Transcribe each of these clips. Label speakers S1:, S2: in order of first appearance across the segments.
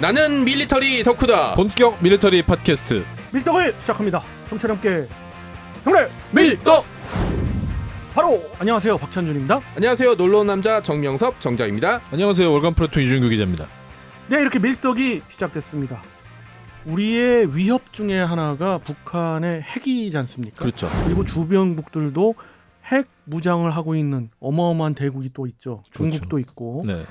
S1: 나는 밀리터리 덕후다.
S2: 본격 미리터리 팟캐스트
S3: 밀떡을 시작합니다. 정철 함께 형님
S1: 밀떡.
S3: 바로 안녕하세요 박찬준입니다.
S1: 안녕하세요. 놀러 온 남자 정명섭 정자입니다.
S2: 안녕하세요 월간 프로토 이준규 기자입니다
S3: 네 이렇게 밀떡이 시작됐습니다. 우리의 위협 중에 하나가 북한의 핵이지 않습니까?
S2: 그렇죠
S3: 그리고 주변국들도 핵 무장을 하고 있는 어마어마한 대국이 또 있죠. 중국도 있고
S2: 네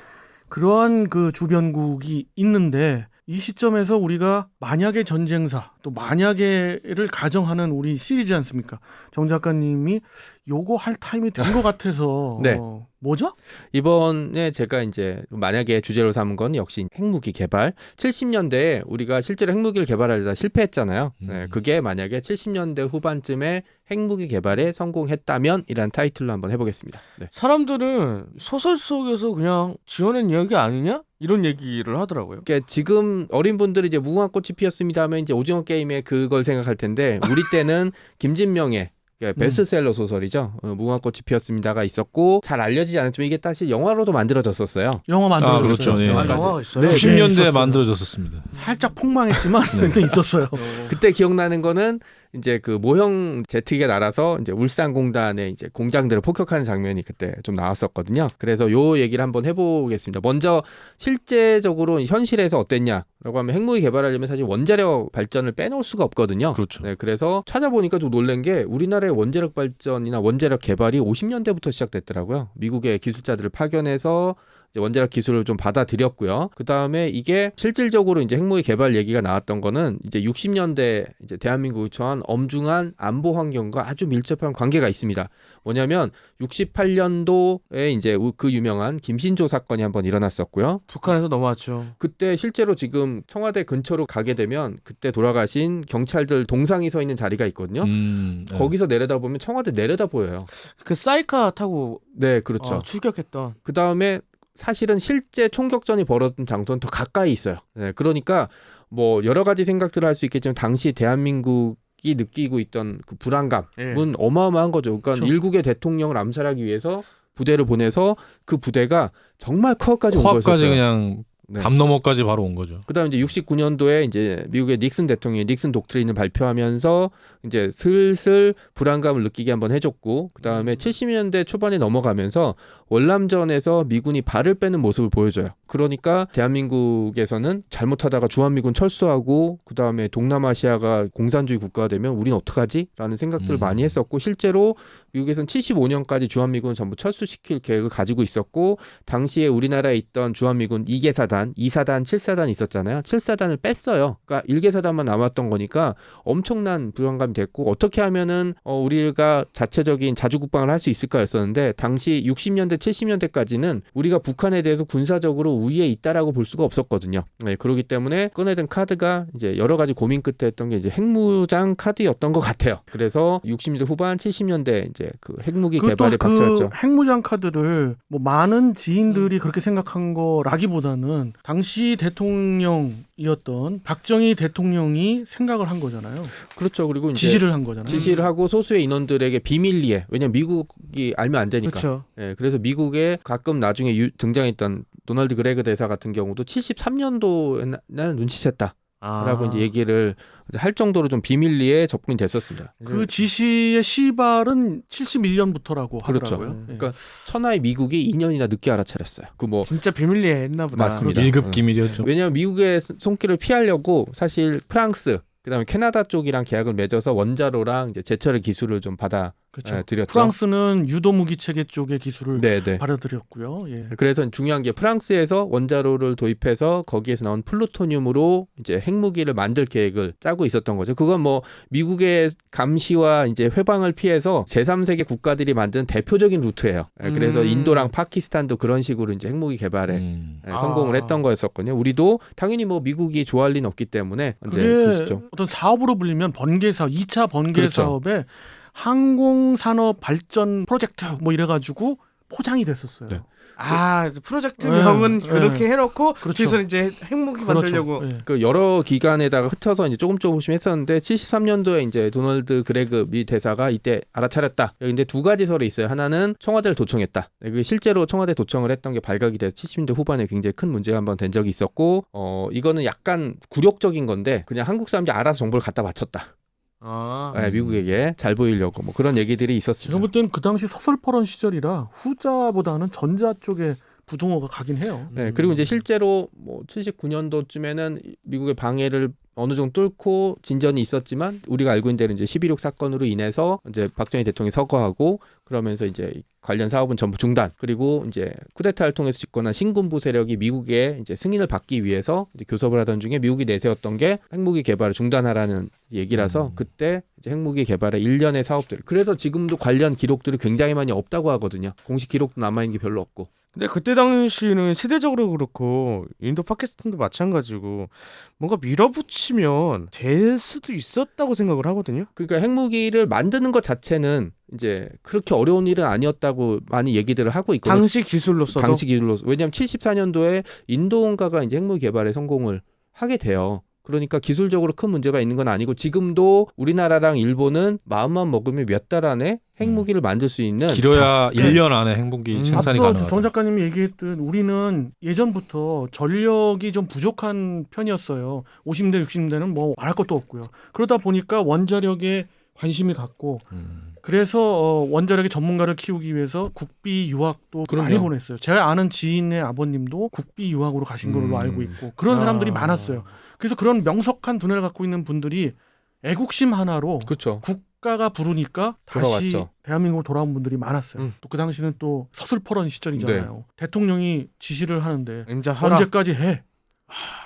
S3: 그러한 그 주변국이 있는데 이 시점에서 우리가 만약의 전쟁사 또 만약에를 가정하는 우리 시리즈 않습니까? 정 작가님이 요거 할 타임이 된 것 같아서
S1: 네.
S3: 어, 뭐죠?
S1: 이번에 제가 이제 만약에 주제로 삼은 건 역시 핵무기 개발. 70년대에 우리가 실제로 핵무기를 개발하려다 실패했잖아요. 네,
S2: 음.
S1: 그게 만약에 70년대 후반쯤에 핵무기 개발에 성공했다면 이란 타이틀로 한번 해보겠습니다. 네.
S4: 사람들은 소설 속에서 그냥 지어낸 이야기 아니냐 이런 얘기를 하더라고요.
S1: 그러니까 지금 어린 분들이 이제 무궁화 꽃이 피었습니다 하면 이제 오징어 게임에 그걸 생각할 텐데 우리 때는 김진명의 그러니까 베스트셀러 소설이죠. 어, 무궁화꽃이 피었습니다가 있었고 잘 알려지지 않았지만 이게 사실 영화로도 만들어졌었어요.
S3: 영화 만들었어요.
S2: 아, 그렇죠. 네.
S4: 아. 영화가 있어요.
S1: 네,
S2: 90년대에
S3: 있었어요.
S2: 만들어졌었습니다
S3: 살짝 폭망했지만
S2: 네.
S3: 그때 있었어요.
S1: 그때 기억나는 거는 이제 그 모형 제트기가 날아서 이제 울산공단의 이제 공장들을 폭격하는 장면이 그때 좀 나왔었거든요. 그래서 요 얘기를 한번 해보겠습니다. 먼저 실제적으로 현실에서 어땠냐 라고 하면 핵무기 개발하려면 사실 원자력 발전을 빼놓을 수가 없거든요.
S2: 그렇죠
S1: 네, 그래서 찾아보니까 좀 놀란 게 우리나라의 원자력 발전이나 원자력 개발이 50년대부터 시작됐더라고요. 미국의 기술자들을 파견해서 원자력 기술을 좀 받아들였고요. 그 다음에 이게 실질적으로 이제 핵무기 개발 얘기가 나왔던 거는 이제 60년대 이제 대한민국이 처한 엄중한 안보 환경과 아주 밀접한 관계가 있습니다. 뭐냐면 68년도에 이제 그 유명한 김신조 사건이 한번 일어났었고요.
S4: 북한에서 넘어왔죠.
S1: 그때 실제로 지금 청와대 근처로 가게 되면 그때 돌아가신 경찰들 동상이 서 있는 자리가 있거든요.
S2: 음, 네.
S1: 거기서 내려다 보면 청와대 내려다 보여요.
S4: 그 사이카 타고
S1: 네, 그렇죠.
S4: 어, 출격했던
S1: 그 다음에 사실은 실제 총격전이 벌어졌던 장소는 더 가까이 있어요. 네, 그러니까 뭐 여러 가지 생각들을 할 수 있겠지만 당시 대한민국 이 느끼고 있던 그 불안감은
S4: 예.
S1: 어마어마한 거죠. 그러니까
S3: 그렇죠.
S1: 일국의 대통령을 암살하기 위해서 부대를 보내서 그 부대가 정말 커까지 온 거였어요.
S2: 그냥
S1: 네.
S2: 담 너머까지 바로 온 거죠
S1: 그다음에 이제 69년도에 이제 미국의 닉슨 대통령이 닉슨 독트린을 발표하면서 이제 슬슬 불안감을 느끼게 한번 해줬고 그 다음에 70년대 초반에 넘어가면서 월남전에서 미군이 발을 빼는 모습을 보여줘요. 그러니까 대한민국에서는 잘못하다가 주한미군 철수하고 그 다음에 동남아시아가 공산주의 국가가 되면 우린 어떡하지?라는 생각들을
S2: 음.
S1: 많이 했었고 실제로 미국에서는 75년까지 주한미군을 전부 철수시킬 계획을 가지고 있었고 당시에 우리나라에 있던 주한미군 2개 사단, 2사단, 7사단 있었잖아요. 7사단을 뺐어요. 그러니까 1개 사단만 남았던 거니까 엄청난 불안감이 됐고 어떻게 하면은 어, 우리가 자체적인 자주 국방을 할 수 있을까였었는데 당시 60년대, 70년대까지는 우리가 북한에 대해서 군사적으로 우위에 있다라고 볼 수가 없었거든요. 네, 그렇기 때문에 꺼내든 카드가 이제 여러 가지 고민 끝에 했던 게 이제 핵무장 카드였던 것 같아요. 그래서 60년대 후반, 70년대 이제 그 핵무기 개발에
S3: 그것도
S1: 박차였죠.
S3: 그 핵무장 카드를 뭐 많은 지인들이 그렇게 생각한 거라기보다는 당시 대통령 이었던 박정희 대통령이 생각을 한 거잖아요.
S1: 그렇죠. 그리고 이제
S3: 지시를 한 거잖아요.
S1: 지시를 하고 소수의 인원들에게 비밀리에 왜냐면 미국이 알면 안 되니까.
S4: 그렇죠.
S1: 예, 그래서 미국에 가끔 나중에 유- 등장했던 도널드 그레그 대사 같은 경우도 73년도에 나는 눈치챘다 라고
S4: 아.
S1: 이제 얘기를 할 정도로 좀 비밀리에 접근이 됐었습니다.
S3: 그 지시의 시발은 71년부터라고
S1: 그렇죠.
S3: 하더라고요. 예.
S1: 그러니까 천하의 미국이 2년이나 늦게 알아차렸어요. 그 뭐
S4: 진짜 비밀리에 했나 보다.
S1: 맞습니다.
S2: 일급
S1: 어.
S2: 기밀이었죠
S1: 왜냐하면 미국의 손길을 피하려고 사실 프랑스 그다음에 캐나다 쪽이랑 계약을 맺어서 원자로랑 이제 제철의 기술을 좀 받아
S3: 그렇죠.
S1: 예, 드렸죠.
S3: 프랑스는 유도 무기 체계 쪽의 기술을
S1: 네, 네.
S3: 받아들였고요. 예.
S1: 그래서 중요한 게 프랑스에서 원자로를 도입해서 거기에서 나온 플루토늄으로 이제 핵무기를 만들 계획을 짜고 있었던 거죠. 그건 뭐 미국의 감시와 이제 회방을 피해서 제3세계 국가들이 만든 대표적인 루트예요. 예, 그래서
S3: 음.
S1: 인도랑 파키스탄도 그런 식으로 이제 핵무기 개발에
S2: 음.
S1: 예, 성공을
S4: 아.
S1: 했던 거였었거든요. 우리도 당연히 뭐 미국이 좋아할 리는 없기 때문에 이제 그
S3: 그게
S1: 시점.
S3: 어떤 사업으로 불리면 번개 사업, 2차 번개
S1: 그렇죠.
S3: 사업에 항공 산업 발전 프로젝트 뭐 이래 가지고 포장이 됐었어요.
S1: 네.
S4: 아 프로젝트명은
S3: 네,
S4: 그렇게 해놓고
S3: 그렇죠.
S4: 뒤에서 이제 핵무기 만들려고
S3: 그렇죠. 예.
S1: 그 여러 기관에다가 흩어서 이제 조금 조금씩 했었는데 73년도에 이제 도널드 그레그 미 대사가 이때 알아차렸다. 근데 두 가지 설이 있어요. 하나는 청와대를 도청했다. 네, 그게 실제로 청와대 도청을 했던 게 발각이 돼서 70년대 후반에 굉장히 큰 문제가 한번 된 적이 있었고, 어 이거는 약간 굴욕적인 건데 그냥 한국 사람들이 알아서 정보를 갖다 바쳤다.
S4: 아,
S1: 네, 미국에게 잘 보이려고 뭐 그런 얘기들이 있었습니다.
S3: 제가 볼 때는 그 당시 서슬퍼런 시절이라 후자보다는 전자 쪽에 부동어가 가긴 해요.
S1: 네, 그리고 이제 실제로 뭐 79년도쯤에는 미국의 방해를 어느 정도 뚫고 진전이 있었지만 우리가 알고 있는 대로 이제 11.6 사건으로 인해서 이제 박정희 대통령이 서거하고 그러면서 이제 관련 사업은 전부 중단. 그리고 이제 쿠데타를 통해서 집권한 신군부 세력이 미국의 이제 승인을 받기 위해서 이제 교섭을 하던 중에 미국이 내세웠던 게 핵무기 개발을 중단하라는 얘기라서
S2: 음.
S1: 그때 이제 핵무기 개발의 일련의 사업들. 그래서 지금도 관련 기록들이 굉장히 많이 없다고 하거든요. 공식 기록도 남아 있는 게 별로 없고.
S4: 근데 그때 당시는 시대적으로 그렇고 인도 파키스탄도 마찬가지고 뭔가 밀어붙이면 될 수도 있었다고 생각을 하거든요.
S1: 그러니까 핵무기를 만드는 것 자체는 이제 그렇게 어려운 일은 아니었다고 많이 얘기들을 하고 있거든요.
S4: 당시 기술로서도
S1: 당시 기술로서 왜냐하면 74년도에 인도온가가 이제 핵무기 개발에 성공을 하게 돼요. 그러니까 기술적으로 큰 문제가 있는 건 아니고 지금도 우리나라랑 일본은 마음만 먹으면 몇 달 안에 핵무기를 만들 수 있는
S2: 길어야
S3: 네.
S2: 1년 안에 행복이
S4: 음,
S2: 생산이
S3: 앞서
S2: 가능하다.
S3: 정 작가님이 얘기했듯 우리는 예전부터 전력이 좀 부족한 편이었어요. 50대 60대는 뭐 말할 것도 없고요. 그러다 보니까 원자력에 관심이 갔고
S2: 음.
S3: 그래서 어, 원자력의 전문가를 키우기 위해서 국비 유학도
S1: 그럼요.
S3: 많이 보냈어요. 제가 아는 지인의 아버님도 국비 유학으로 가신 걸로
S1: 음.
S3: 알고 있고 그런
S4: 아.
S3: 사람들이 많았어요. 그래서 그런 명석한 두뇌를 갖고 있는 분들이 애국심 하나로
S1: 그렇죠.
S3: 국가가 부르니까 다시
S1: 돌아왔죠.
S3: 대한민국으로 돌아온 분들이 많았어요.
S1: 음.
S3: 또그 당시는 또 서슬퍼런 시절이잖아요. 대통령이 지시를 하는데
S4: 임자 하라.
S3: 언제까지 해?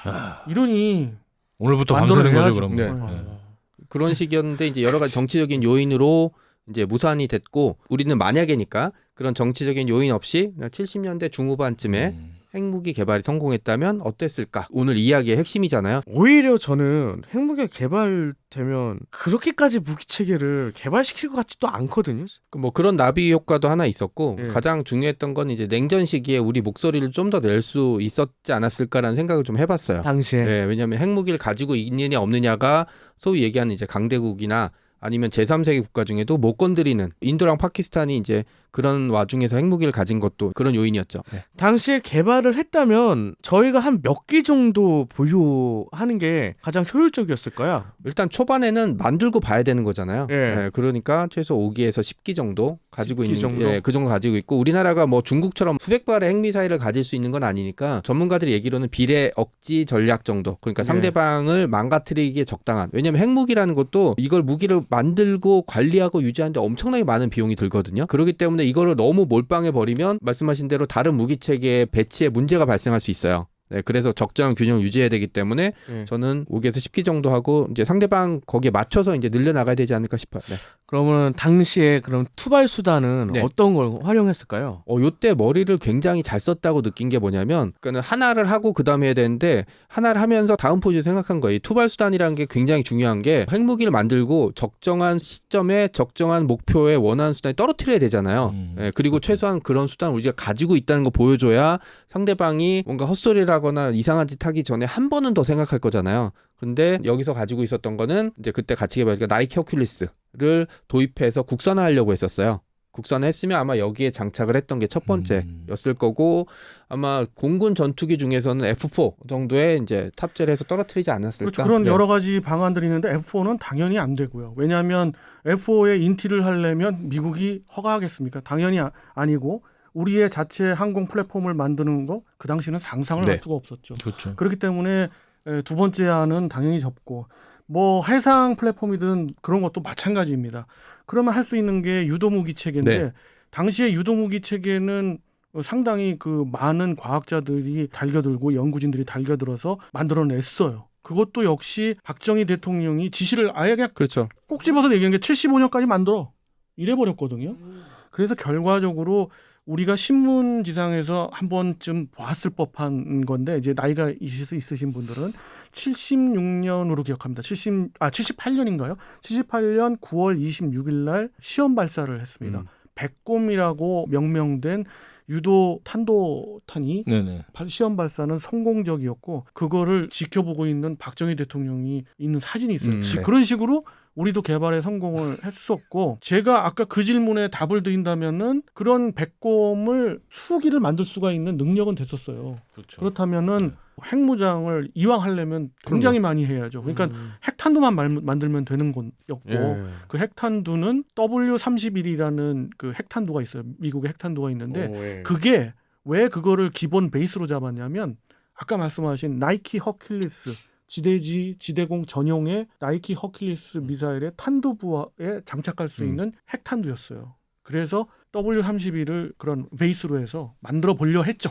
S2: 아,
S3: 이러니
S2: 오늘부터. 밤새는 거죠 그럼.
S1: 네.
S3: 어.
S1: 그런 식이었는데 이제 여러 가지 정치적인 요인으로 이제 무산이 됐고 우리는 만약에니까 그런 정치적인 요인 없이 그냥 70년대 중후반쯤에
S2: 음.
S1: 핵무기 개발이 성공했다면 어땠을까? 오늘 이야기의 핵심이잖아요.
S4: 오히려 저는 핵무기가 개발되면 그렇게까지 무기 체계를 개발시킬 것 같지도 않거든요.
S1: 그뭐 그런 나비 효과도 하나 있었고
S4: 예.
S1: 가장 중요했던 건 이제 냉전 시기에 우리 목소리를 좀 더 낼 수 있었지 않았을까라는 생각을 좀 해봤어요.
S4: 당시에
S1: 예, 왜냐하면 핵무기를 가지고 있느냐 없느냐가 소위 얘기하는 이제 강대국이나 아니면 제3세계 국가 중에도 못 건드리는 인도랑 파키스탄이 이제 그런 와중에서 핵무기를 가진 것도 그런 요인이었죠. 네.
S4: 당시에 개발을 했다면 저희가 한 몇 기 정도 보유하는 게 가장 효율적이었을까요?
S1: 일단 초반에는 만들고 봐야 되는 거잖아요.
S4: 예.
S1: 예, 그러니까 최소 5기에서 10기 정도 가지고
S4: 10기
S1: 있는
S4: 정도?
S1: 예, 그 정도 가지고 있고 우리나라가 뭐 중국처럼 수백 발의 핵미사일을 가질 수 있는 건 아니니까 전문가들이 얘기로는 비례 억지 전략 정도. 그러니까
S4: 네.
S1: 상대방을 망가뜨리기에 적당한. 왜냐면 핵무기라는 것도 이걸 무기를 만들고 관리하고 유지하는데 엄청나게 많은 비용이 들거든요. 그렇기 때문에 이거를 너무 몰빵해 버리면 말씀하신 대로 다른 무기 체계의 배치에 문제가 발생할 수 있어요. 네, 그래서 적정한 균형을 유지해야 되기 때문에
S4: 예.
S1: 저는 5기에서 10기 정도 하고 이제 상대방 거기에 맞춰서 이제 늘려 나가야 되지 않을까 싶어요. 네.
S4: 그러면 당시에 그럼 투발 수단은
S1: 네.
S4: 어떤 걸 활용했을까요?
S1: 어, 요때 머리를 굉장히 잘 썼다고 느낀 게 뭐냐면, 그니까는 하나를 하고 그 다음에 해야 되는데, 하나를 하면서 다음 포즈 생각한 거예요. 이 투발 수단이라는 게 굉장히 중요한 게, 핵무기를 만들고 적정한 시점에 적정한 목표에 원하는 수단이 떨어뜨려야 되잖아요.
S2: 음,
S1: 예, 그리고
S2: 그렇죠.
S1: 최소한 그런 수단을 우리가 가지고 있다는 거 보여줘야 상대방이 뭔가 헛소리를 하거나 이상한 짓 하기 전에 한 번은 더 생각할 거잖아요. 근데 여기서 가지고 있었던 거는 이제 그때 같이 개발니까 나이키 허큘리스를 도입해서 국산화하려고 했었어요. 국산화했으면 아마 여기에 장착을 했던 게첫
S2: 음.
S1: 번째였을 거고 아마 공군 전투기 중에서는 F4 정도의 이제 탑재를 해서 떨어뜨리지 않았을까?
S3: 그렇죠. 그런
S1: 네.
S3: 여러 가지 방안들이 있는데 F4는 당연히 안 되고요. 왜냐하면 F4에 인티를 하려면 미국이 허가하겠습니까? 당연히 아, 아니고 우리의 자체 항공 플랫폼을 만드는 거 그 당시는 상상을
S1: 네.
S3: 할 수가 없었죠.
S2: 그렇죠.
S3: 그렇기 때문에 에, 두 번째 안은 당연히 접고 뭐 해상 플랫폼이든 그런 것도 마찬가지입니다. 그러면 할 수 있는 게 유도무기 체계인데
S1: 네.
S3: 당시에 유도무기 체계는 어, 상당히 그 많은 과학자들이 달겨들고 연구진들이 달겨들어서 만들어냈어요. 그것도 역시 박정희 대통령이 지시를 아예 그냥
S1: 그렇죠.
S3: 꼭 집어서 얘기한 게 75년까지 만들어 이래 버렸거든요. 그래서 결과적으로 우리가 신문지상에서 한 번쯤 봤을 법한 건데 이제 나이가 있으신 분들은 76년으로 기억합니다. 70, 아, 78년인가요? 78년 9월 26일 날 시험 발사를 했습니다.
S1: 음.
S3: 백곰이라고 명명된 유도 탄도탄이
S2: 네네.
S3: 시험 발사는 성공적이었고 그거를 지켜보고 있는 박정희 대통령이 있는 사진이 있어요.
S1: 음, 네.
S3: 그런 식으로 우리도 개발에 성공을 했었고 제가 아까 그 질문에 답을 드린다면은 그런 백곰을 수기를 만들 수가 있는 능력은 됐었어요.
S2: 그렇죠.
S3: 그렇다면은 네. 핵무장을 이왕 하려면 굉장히 그럼요. 많이 해야죠. 그러니까
S4: 음.
S3: 핵탄두만 말, 만들면 되는 건였고
S4: 예.
S3: 그 핵탄두는 W31이라는 그 핵탄두가 있어요. 미국의 핵탄두가 있는데
S4: 오, 예.
S3: 그게 왜 그거를 기본 베이스로 잡았냐면 아까 말씀하신 나이키 허킬리스 지대지 지대공 전용의 나이키 허킬리스 미사일의 탄두부에 장착할 수
S1: 음.
S3: 있는 핵탄두였어요. 그래서 W31을 그런 베이스로 해서 만들어 보려 했죠.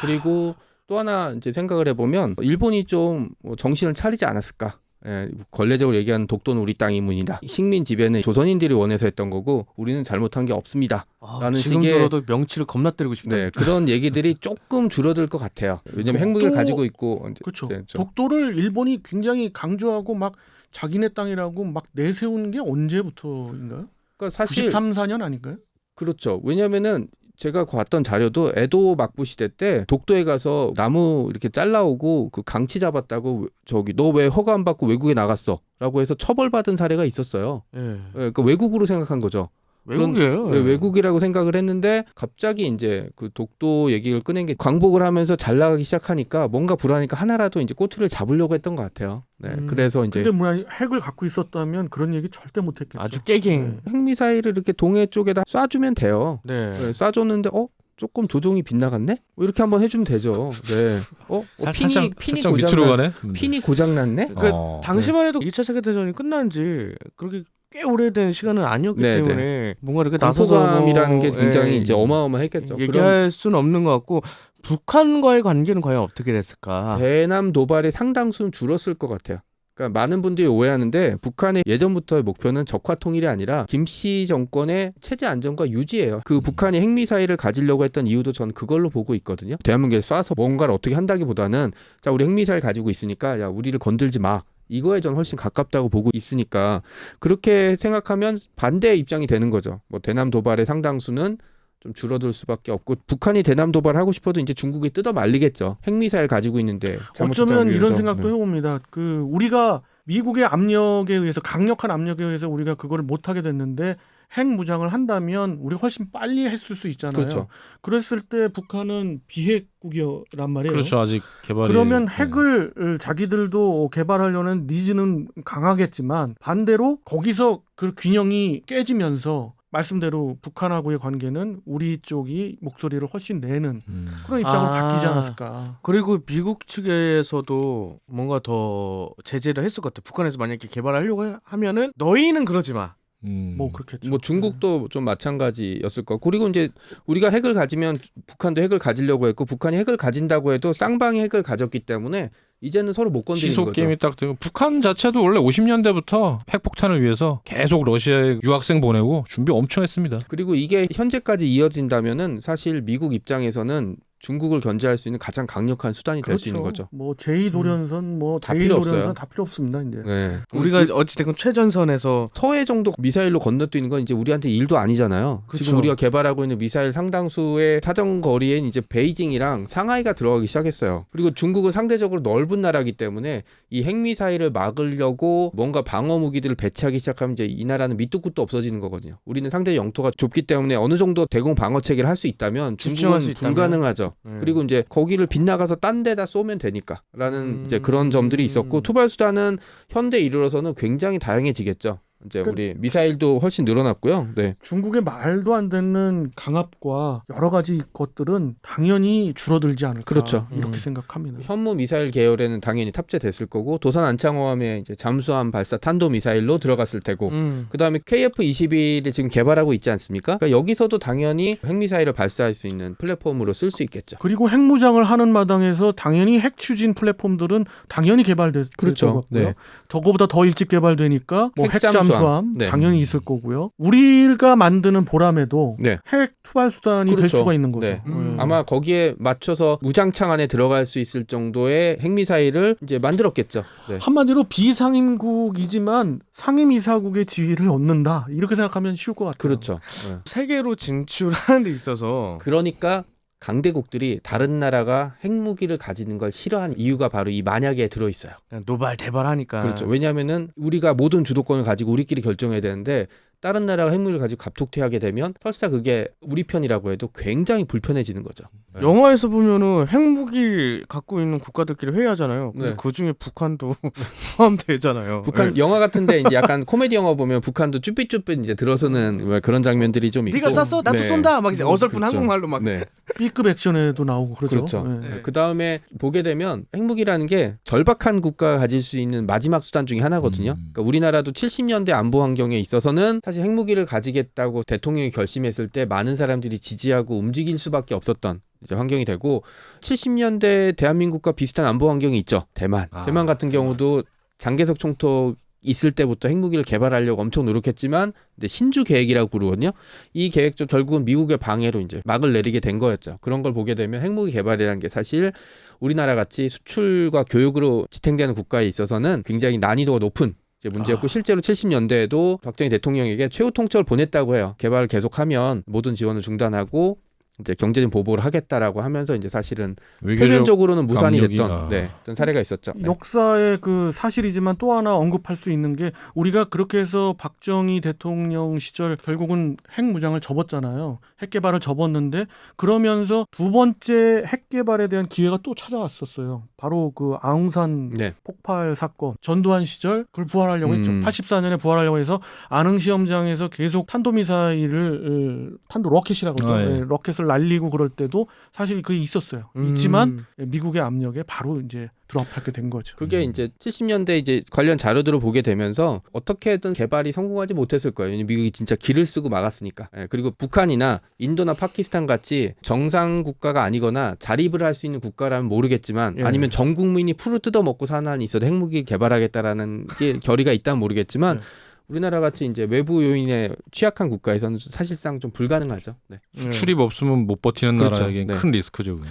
S1: 그리고 또 하나 이제 생각을 해보면 일본이 좀 뭐 정신을 차리지 않았을까. 예, 권례적으로 얘기하는 독도는 우리 땅이문이다. 식민 지배는 조선인들이 원해서 했던 거고 우리는 잘못한 게 없습니다.
S4: 아,
S1: 라는
S4: 지금
S1: 식의
S4: 들어도 명치를 겁나 때리고 싶다.
S1: 네, 그런 얘기들이 조금 줄어들 것 같아요. 왜냐면 핵무기를 가지고 있고
S3: 그렇죠.
S1: 네,
S3: 독도를 일본이 굉장히 강조하고 막 자기네 땅이라고 막 내세운 게 언제부터인가요?
S1: 그러니까 사실
S3: 93, 4년 아닌가요?
S1: 그렇죠. 왜냐면은 제가 봤던 자료도 에도 막부 시대 때 독도에 가서 나무 이렇게 잘라오고 그 강치 잡았다고 저기 너 왜 허가 안 받고 외국에 나갔어? 라고 해서 처벌받은 사례가 있었어요.
S4: 예.
S1: 네. 그러니까 외국으로 생각한 거죠.
S4: 외국이에요.
S1: 네,
S4: 예.
S1: 외국이라고 생각을 했는데 갑자기 이제 그 독도 얘기를 꺼낸 게 광복을 하면서 잘 나가기 시작하니까 뭔가 불안하니까 하나라도 이제 꼬투리를 잡으려고 했던 것 같아요. 네,
S4: 음,
S1: 그래서 이제
S3: 근데 뭐야 핵을 갖고 있었다면 그런 얘기 절대 못했겠죠.
S4: 아주 깨갱. 네.
S1: 핵미사일을 이렇게 동해 쪽에다 쏴주면 돼요.
S4: 네.
S1: 네 쏴줬는데 어 조금 조종이 빗나갔네? 뭐 이렇게 한번 해주면 되죠. 네. 어? 어
S2: 사,
S1: 핀이,
S2: 살짝,
S1: 핀이
S2: 살짝 고장 밑으로 가네?
S1: 핀이 고장났네?
S4: 어, 그,
S2: 어,
S4: 당시만 해도 2차 세계대전이 끝난 지 그렇게 꽤 오래된 시간은 아니었기
S1: 네네.
S4: 때문에 뭔가 이렇게
S1: 나서감이라는 게 뭐, 굉장히
S4: 예,
S1: 이제 예. 어마어마했겠죠.
S4: 얘기할 그럼... 수는 없는 것 같고 북한과의 관계는 과연 어떻게 됐을까?
S1: 대남 도발의 상당수는 줄었을 것 같아요. 그러니까 많은 분들이 오해하는데 북한의 예전부터의 목표는 적화 통일이 아니라 김씨 정권의 체제 안정과 유지예요. 그
S2: 음.
S1: 북한이 핵미사일을 가지려고 했던 이유도 저는 그걸로 보고 있거든요. 대한민국에 쏴서 뭔가를 어떻게 한다기보다는 자 우리 핵미사일 가지고 있으니까 야 우리를 건들지 마. 이거에 전 훨씬 가깝다고 보고 있으니까 그렇게 생각하면 반대의 입장이 되는 거죠. 뭐 대남 도발의 상당수는 좀 줄어들 수밖에 없고 북한이 대남 도발하고 싶어도 이제 중국이 뜯어 말리겠죠. 핵미사일 가지고 있는데
S3: 어쩌면 이런 생각도
S1: 네.
S3: 해봅니다. 그 우리가 미국의 압력에 의해서 강력한 압력에 의해서 우리가 그걸 못하게 됐는데 핵무장을 한다면 우리 훨씬 빨리 했을 수 있잖아요.
S1: 그렇죠.
S3: 그랬을 때 북한은 비핵국이란 말이에요.
S2: 그렇죠. 아직 개발이
S3: 그러면
S2: 네.
S3: 핵을 네. 자기들도 개발하려는 니즈는 강하겠지만 반대로 거기서 그 균형이 깨지면서 말씀대로 북한하고의 관계는 우리 쪽이 목소리를 훨씬 내는
S2: 음.
S3: 그런 입장으로
S4: 아,
S3: 바뀌지 않았을까.
S4: 그리고 미국 측에서도 뭔가 더 제재를 했을 것 같아요. 북한에서 만약에 개발하려고 하면은 너희는 그러지 마.
S2: 음.
S3: 뭐 그렇겠죠.
S1: 뭐 중국도 네. 좀 마찬가지였을 거. 그리고 이제 우리가 핵을 가지면 북한도 핵을 가지려고 했고 북한이 핵을 가진다고 해도 쌍방이 핵을 가졌기 때문에 이제는 서로 못 건드리는
S2: 시속
S1: 거죠.
S2: 게임이 딱 되고 북한 자체도 원래 50년대부터 핵폭탄을 위해서 계속 러시아에 유학생 보내고 준비 엄청 했습니다.
S1: 그리고 이게 현재까지 이어진다면은 사실 미국 입장에서는 중국을 견제할 수 있는 가장 강력한 수단이 그렇죠. 될수 있는 거죠.
S3: 뭐 제2 도련선 음.
S1: 뭐다 필요 없어요.
S3: 다 필요 없습니다. 이제.
S1: 네.
S4: 우리가 그 어찌됐건 최전선에서
S1: 서해 정도 미사일로 건너뛰는 건 이제 우리한테 일도 아니잖아요.
S3: 그렇죠.
S1: 지금 우리가 개발하고 있는 미사일 상당수의 사정 거리엔 이제 베이징이랑 상하이가 들어가기 시작했어요. 그리고 중국은 상대적으로 넓은 나라이기 때문에 이 핵미사일을 막으려고 뭔가 방어 무기들을 배치하기 시작하면 이제 이 나라는 밑도 끝도 없어지는 거거든요. 우리는 상대 영토가 좁기 때문에 어느 정도 대공 방어 체계를 할 수 있다면 중국은
S4: 수 있다면.
S1: 불가능하죠.
S4: 있어요. 음.
S1: 그리고 이제 거기를 빗나가서 딴 데다 쏘면 되니까라는
S4: 음.
S1: 이제 그런 점들이 있었고 음. 투발수단은 현대 이르러서는 굉장히 다양해지겠죠. 이제
S3: 그,
S1: 우리 미사일도 훨씬 늘어났고요. 네.
S3: 중국의 말도 안 되는 강압과 여러 가지 것들은 당연히 줄어들지 않을까.
S1: 그렇죠.
S3: 이렇게
S4: 음.
S3: 생각합니다.
S1: 현무 미사일 계열에는 당연히 탑재됐을 거고 도산 안창호함에 이제 잠수함 발사 탄도 미사일로 들어갔을 테고
S4: 음.
S1: 그다음에 KF-21을 지금 개발하고 있지 않습니까? 그러니까 여기서도 당연히 핵미사일을 발사할 수 있는 플랫폼으로 쓸 수 있겠죠.
S3: 그리고 핵무장을 하는 마당에서 당연히 핵 추진 플랫폼들은 당연히 개발될
S1: 그렇죠.
S3: 네. 저거보다 더 일찍 개발되니까 뭐 핵잠
S1: 잠수함 네.
S3: 당연히 있을 거고요. 우리가 만드는 보람에도
S1: 네.
S3: 핵 투발 수단이 될
S1: 그렇죠.
S3: 수가 있는 거죠.
S1: 네.
S4: 음.
S1: 아마 거기에 맞춰서 무장창 안에 들어갈 수 있을 정도의 핵미사일을 이제 만들었겠죠. 네.
S3: 한마디로 비상임국이지만 상임이사국의 지위를 얻는다 이렇게 생각하면 쉬울 것 같아요.
S1: 그렇죠. 네.
S4: 세계로 진출하는 데 있어서
S1: 그러니까 강대국들이 다른 나라가 핵무기를 가지는 걸 싫어하는 이유가 바로 이 만약에 들어 있어요.
S4: 노발 대발하니까
S1: 그렇죠. 왜냐하면은 우리가 모든 주도권을 가지고 우리끼리 결정해야 되는데 다른 나라가 핵무기를 가지고 갑툭튀하게 되면 설사 그게 우리 편이라고 해도 굉장히 불편해지는 거죠. 네.
S4: 영화에서 보면은 핵무기 갖고 있는 국가들끼리 회의하잖아요. 근데
S1: 네.
S4: 그 중에 북한도 포함되잖아요.
S1: 북한
S4: 네.
S1: 영화 같은데 이제 약간 코미디 영화 보면 북한도 쭈삣쭈삣 이제 들어서는 왜 그런 장면들이 좀 있고.
S4: 네가 쐈어, 나도
S1: 네.
S4: 쏜다. 막 이제 어설픈
S1: 그렇죠.
S4: 한국말로 막.
S1: 네.
S3: B급 액션에도 나오고 그러죠.
S1: 그렇죠.
S3: 네.
S1: 그 다음에 보게 되면 핵무기라는 게 절박한 국가가 가질 수 있는 마지막 수단 중에 하나거든요.
S2: 음.
S1: 그러니까 우리나라도 70년대 안보 환경에 있어서는 사실 핵무기를 가지겠다고 대통령이 결심했을 때 많은 사람들이 지지하고 움직일 수밖에 없었던 이제 환경이 되고 70년대 대한민국과 비슷한 안보 환경이 있죠. 대만.
S2: 아,
S1: 대만 같은 경우도 장개석 총토 있을 때부터 핵무기를 개발하려고 엄청 노력했지만 이제 신주 계획이라고 부르거든요. 이 계획도 결국은 미국의 방해로 이제 막을 내리게 된 거였죠. 그런 걸 보게 되면 핵무기 개발이라는 게 사실 우리나라 같이 수출과 교육으로 지탱되는 국가에 있어서는 굉장히 난이도가 높은 이제 문제였고
S2: 아.
S1: 실제로 70년대에도 박정희 대통령에게 최후 통첩을 보냈다고 해요. 개발을 계속하면 모든 지원을 중단하고 이제 경제적인 보복을 하겠다라고 하면서 이제 사실은 표면적으로는 무산이 됐던
S2: 아.
S1: 네, 어떤 사례가 있었죠. 네.
S3: 역사의 그 사실이지만 또 하나 언급할 수 있는 게 우리가 그렇게 해서 박정희 대통령 시절 결국은 핵 무장을 접었잖아요. 핵 개발을 접었는데 그러면서 두 번째 핵 개발에 대한 기회가 또 찾아왔었어요. 바로 그 아웅산
S1: 네.
S3: 폭발 사건 전두환 시절 그걸 부활하려고 했죠.
S1: 음.
S3: 84년에 부활하려고 해서 안흥 시험장에서 계속 탄도 미사일을 어, 탄도 로켓이라고.
S2: 아, 예.
S3: 예, 로켓을 날리고 그럴 때도 사실 그게 있었어요.
S4: 음.
S3: 있지만 미국의 압력에 바로 이제 드롭하게 된 거죠.
S1: 그게
S2: 음.
S1: 이제 70년대 이제 관련 자료들을 보게 되면서 어떻게든 개발이 성공하지 못했을 거예요. 미국이 진짜 길을 쓰고 막았으니까. 예, 그리고 북한이나 인도나 파키스탄 같이 정상 국가가 아니거나 자립을 할 수 있는 국가라면 모르겠지만
S4: 예.
S1: 아니면 전 국민이 풀을 뜯어 먹고 사는 한이 있어도 핵무기를 개발하겠다라는 게 결의가 있다면 모르겠지만
S3: 네.
S1: 우리나라 같이 이제 외부 요인에 취약한 국가에서는 사실상 좀 불가능하죠. 네.
S2: 수출입 없으면 못 버티는
S1: 그렇죠.
S2: 나라에겐
S1: 네.
S2: 큰 리스크죠. 그게.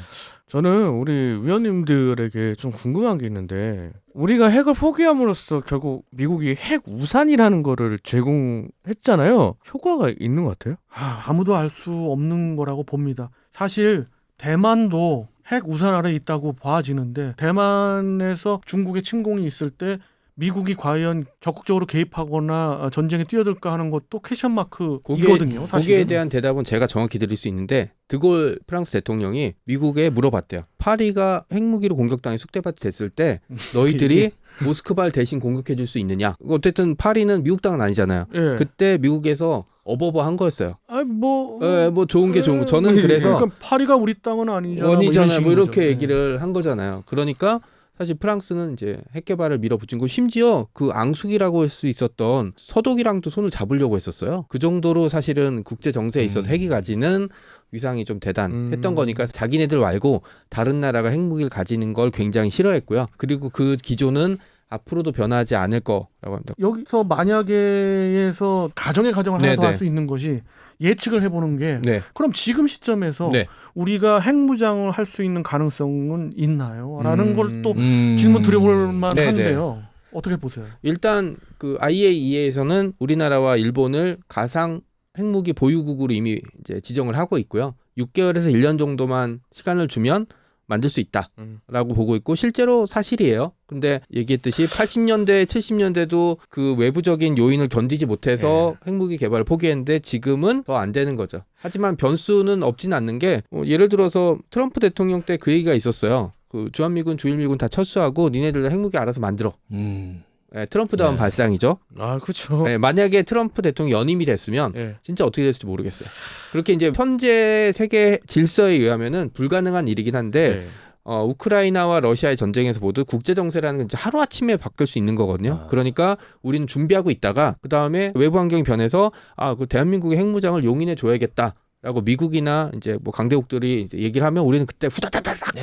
S4: 저는 우리 위원님들에게 좀 궁금한 게 있는데 우리가 핵을 포기함으로써 결국 미국이 핵 우산이라는 거를 제공했잖아요. 효과가 있는 것 같아요.
S3: 아, 아무도 알 수 없는 거라고 봅니다. 사실 대만도 핵 우산 아래 있다고 봐지는데 대만에서 중국의 침공이 있을 때 미국이 과연 적극적으로 개입하거나 전쟁에 뛰어들까 하는 것도 퀘션 마크이거든요. 사실
S1: 거기에 대한 대답은 제가 정확히 드릴 수 있는데 드골 프랑스 대통령이 미국에 물어봤대요. 파리가 핵무기로 공격당해 쑥대밭이 됐을 때 너희들이 모스크바를 대신 공격해 줄 수 있느냐? 어쨌든 파리는 미국 땅은 아니잖아요.
S4: 예.
S1: 그때 미국에서 어버버 한 거였어요.
S3: 아뭐
S1: 예, 뭐 좋은 게 좋은 거. 저는 그래서
S3: 그러니까 파리가 우리 땅은 아니잖아.
S1: 원이잖아요. 뭐
S3: 이런
S1: 이렇게
S3: 거죠.
S1: 얘기를 한 거잖아요. 그러니까 사실 프랑스는 이제 핵 개발을 밀어붙인 거 심지어 그 앙숙이라고 할 수 있었던 서독이랑도 손을 잡으려고 했었어요. 그 정도로 사실은 국제 정세에 있어서
S2: 음.
S1: 핵이 가지는 위상이 좀 대단했던
S4: 음.
S1: 거니까 자기네들 말고 다른 나라가 핵무기를 가지는 걸 굉장히 싫어했고요. 그리고 그 기조는 앞으로도 변하지 않을 거라고 합니다.
S3: 여기서 만약에에서 가정의 가정을 하나
S1: 네,
S3: 더
S1: 네.
S3: 할수 있는 것이 예측을 해보는 게
S1: 네.
S3: 그럼 지금 시점에서
S1: 네.
S3: 우리가 핵무장을 할 수 있는 가능성은 있나요? 라는
S1: 음.
S3: 걸또
S2: 음.
S3: 질문 드려볼
S1: 네,
S3: 만한데요. 어떻게 보세요?
S1: 일단 그 IAEA에서는 우리나라와 일본을 가상 핵무기 보유국으로 이미 이제 지정을 하고 있고요. 6개월에서 1년 정도만 시간을 주면 만들 수 있다라고
S4: 음.
S1: 보고 있고 실제로 사실이에요. 근데 얘기했듯이 80년대, 70년대도 그 외부적인 요인을 견디지 못해서 핵무기 개발을 포기했는데 지금은 더 안 되는 거죠. 하지만 변수는 없진 않는 게 어, 예를 들어서 트럼프 대통령 때 그 얘기가 있었어요. 그 주한미군, 주일미군 다 철수하고 니네들 핵무기 알아서 만들어.
S2: 음.
S1: 예, 트럼프 다운
S2: 네.
S1: 발상이죠.
S4: 아 그렇죠.
S1: 예, 만약에 트럼프 대통령 연임이 됐으면
S4: 예.
S1: 진짜 어떻게 됐을지 모르겠어요. 그렇게 이제 현재 세계 질서에 의하면은 불가능한 일이긴 한데
S4: 예.
S1: 어, 우크라이나와 러시아의 전쟁에서 모두 국제 정세라는 건 하루 아침에 바뀔 수 있는 거거든요.
S2: 아.
S1: 그러니까 우리는 준비하고 있다가 그 다음에 외부 환경이 변해서 아, 그 대한민국의 핵무장을 용인해 줘야겠다. 라고 미국이나 이제 뭐 강대국들이 이제 얘기를 하면 우리는 그때 후다다다닥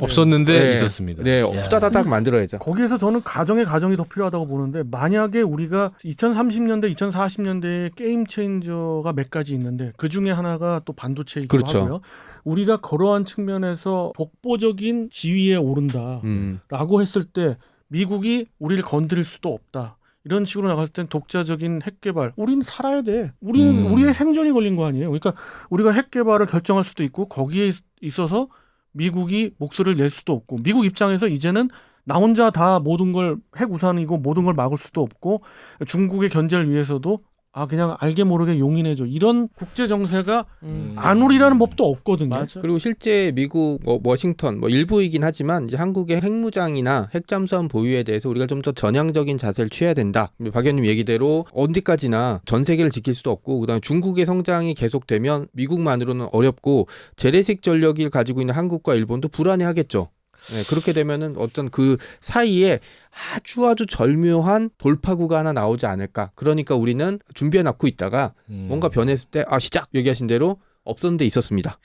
S2: 없었는데
S1: 네.
S2: 있었습니다.
S1: 네,
S2: 야.
S1: 후다다닥 만들어야죠.
S3: 거기에서 저는 가정의 가정이 더 필요하다고 보는데 만약에 우리가 2030년대, 2040년대에 게임 체인저가 몇 가지 있는데 그 중에 하나가 또 반도체이기도
S1: 그렇죠.
S3: 하고요. 우리가 그러한 측면에서 독보적인 지위에 오른다라고
S1: 음.
S3: 했을 때 미국이 우리를 건드릴 수도 없다. 이런 식으로 나갔을 땐 독자적인 핵 개발. 우리는 살아야 돼. 우리는
S2: 음.
S3: 우리의 생존이 걸린 거 아니에요. 그러니까 우리가 핵 개발을 결정할 수도 있고 거기에 있- 있어서 미국이 목소리를 낼 수도 없고 미국 입장에서 이제는 나 혼자 다 모든 걸 핵 우산이고 모든 걸 막을 수도 없고 중국의 견제를 위해서도 아 그냥 알게 모르게 용인해줘 이런 국제 정세가
S4: 음.
S3: 안 오리라는 법도 없거든요.
S4: 맞아.
S1: 그리고 실제 미국 뭐 워싱턴 뭐 일부이긴 하지만 이제 한국의 핵무장이나 핵잠수함 보유에 대해서 우리가 좀 더 전향적인 자세를 취해야 된다. 박 의원님 얘기대로 어디까지나 전 세계를 지킬 수도 없고 그다음에 중국의 성장이 계속되면 미국만으로는 어렵고 재래식 전력을 가지고 있는 한국과 일본도 불안해하겠죠. 네, 그렇게 되면은 어떤 그 사이에 아주 아주 절묘한 돌파구가 하나 나오지 않을까. 그러니까 우리는 준비해 놨고 있다가
S2: 음.
S1: 뭔가 변했을 때 아 시작 얘기하신 대로 없었는데 있었습니다.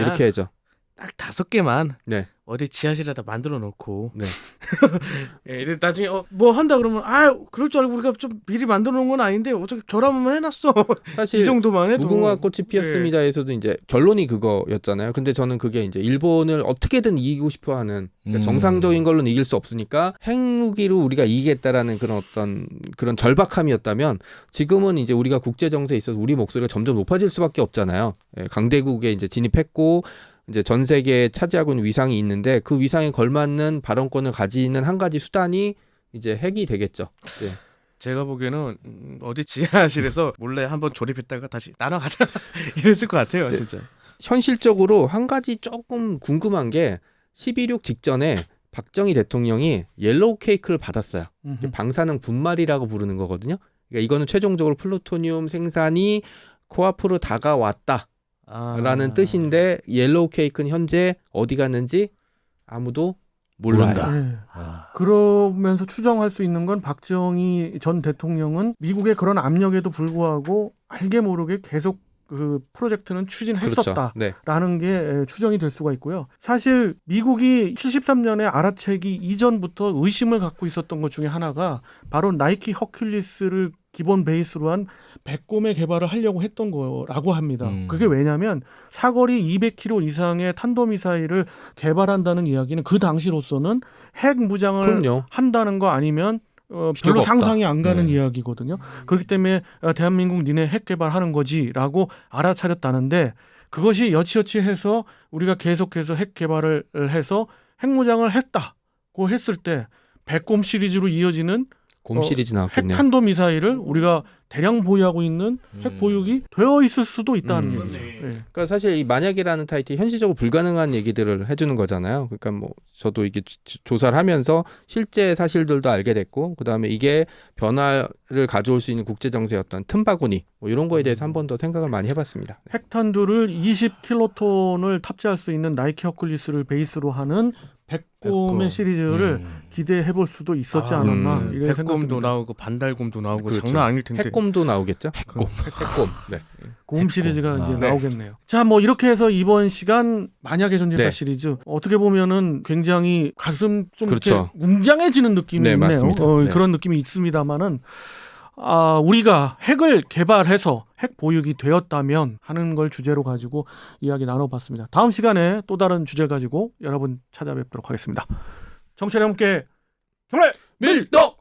S1: 이렇게 해야죠.
S4: 딱 다섯 개만
S1: 네.
S4: 어디 지하실에다 만들어 놓고
S1: 네.
S4: 예, 이제 나중에 어, 뭐 한다 그러면 아 그럴 줄 알고 우리가 좀 미리 만들어 놓은 건 아닌데 어차피 저라면 해놨어
S1: 사실
S4: 이 정도만 해도
S1: 무궁화 꽃이 피었습니다에서도 이제 결론이 그거였잖아요. 근데 저는 그게 이제 일본을 어떻게든 이기고 싶어하는 그러니까
S2: 음.
S1: 정상적인 걸로는 이길 수 없으니까 핵무기로 우리가 이기겠다라는 그런 어떤 그런 절박함이었다면 지금은 이제 우리가 국제 정세에 있어서 우리 목소리가 점점 높아질 수밖에 없잖아요. 예, 강대국에 이제 진입했고 이제 전 세계에 차지하고 있는 위상이 있는데 그 위상에 걸맞는 발언권을 가지는 한 가지 수단이 이제 핵이 되겠죠. 예.
S4: 제가 보기에는 음, 어디 지하실에서 몰래 한번 조립했다가 다시 나눠가자 이랬을 것 같아요
S1: 네.
S4: 진짜
S1: 현실적으로 한 가지 조금 궁금한 게 12.6 직전에 박정희 대통령이 옐로우 케이크를 받았어요. 방사능 분말이라고 부르는 거거든요. 그러니까 이거는 최종적으로 플루토늄 생산이 코앞으로 다가왔다 라는
S4: 아.
S1: 뜻인데 옐로우 케이크는 현재 어디 갔는지 아무도 몰라요.
S2: 모른다.
S3: 예.
S2: 아.
S3: 그러면서 추정할 수 있는 건 박정희 전 대통령은 미국의 그런 압력에도 불구하고 알게 모르게 계속 그 프로젝트는 추진했었다라는
S1: 그렇죠. 네.
S3: 게 에, 추정이 될 수가 있고요. 사실 미국이 73년에 알아채기 이전부터 의심을 갖고 있었던 것 중에 하나가 바로 나이키 허큘리스를 기본 베이스로 한 백곰의 개발을 하려고 했던 거라고 합니다.
S2: 음.
S3: 그게 왜냐하면 사거리 200km 이상의 탄도미사일을 개발한다는 이야기는 그 당시로서는 핵 무장을
S1: 그럼요.
S3: 한다는 거 아니면 어, 별로. 상상이 안 가는
S2: 네.
S3: 이야기거든요. 그렇기 때문에 어, 대한민국 니네 핵 개발하는 거지라고 알아차렸다는데 그것이 여치여치 해서 우리가 계속해서 핵 개발을 해서 핵무장을 했다고 했을 때 백곰 시리즈로 이어지는
S1: 곰
S3: 어,
S1: 시리즈
S3: 핵
S1: 나왔겠네요.
S3: 탄도 미사일을 우리가 대량 보유하고 있는 핵
S2: 음.
S3: 보유기 되어 있을 수도 있다는
S1: 음.
S3: 얘기죠. 예.
S1: 그러니까 사실 이 만약이라는 타이틀이 현실적으로 불가능한 얘기들을 해주는 거잖아요. 그러니까 뭐 저도 이게 조- 조사를 하면서 실제 사실들도 알게 됐고 그다음에 이게 변화를 가져올 수 있는 국제 정세의 어떤 틈바구니 뭐 이런 거에 대해서 한 번 더 생각을 많이 해봤습니다. 네.
S3: 핵탄두를 20킬로톤을 탑재할 수 있는 나이키 허클리스를 베이스로 하는 백곰의
S4: 백곰.
S3: 시리즈를
S2: 음.
S3: 기대해 볼 수도 있었지
S4: 아,
S3: 않았나
S1: 음.
S3: 이런 생각도
S4: 백곰도. 나오고 반달곰도 나오고
S1: 그렇죠.
S4: 장난 아닐 텐데
S1: 핵 곰도 나오겠죠?
S2: 핵곰.
S1: 핵곰. 네.
S2: 곰.
S3: 시리즈가
S2: 아.
S3: 이제
S1: 네.
S3: 나오겠네요. 자, 뭐 이렇게 해서 이번 시간 만약의 전쟁사
S1: 네.
S3: 시리즈 어떻게 보면은 굉장히 가슴 좀
S1: 그렇죠.
S3: 이렇게 웅장해지는 느낌이
S1: 네,
S3: 있네요.
S1: 맞습니다.
S3: 어,
S1: 네.
S3: 그런 느낌이 있습니다만은 아, 우리가 핵을 개발해서 핵 보유기 되었다면 하는 걸 주제로 가지고 이야기 나눠봤습니다. 다음 시간에 또 다른 주제 가지고 여러분 찾아뵙도록 하겠습니다. 정치 여러분께 경례
S1: 밀떡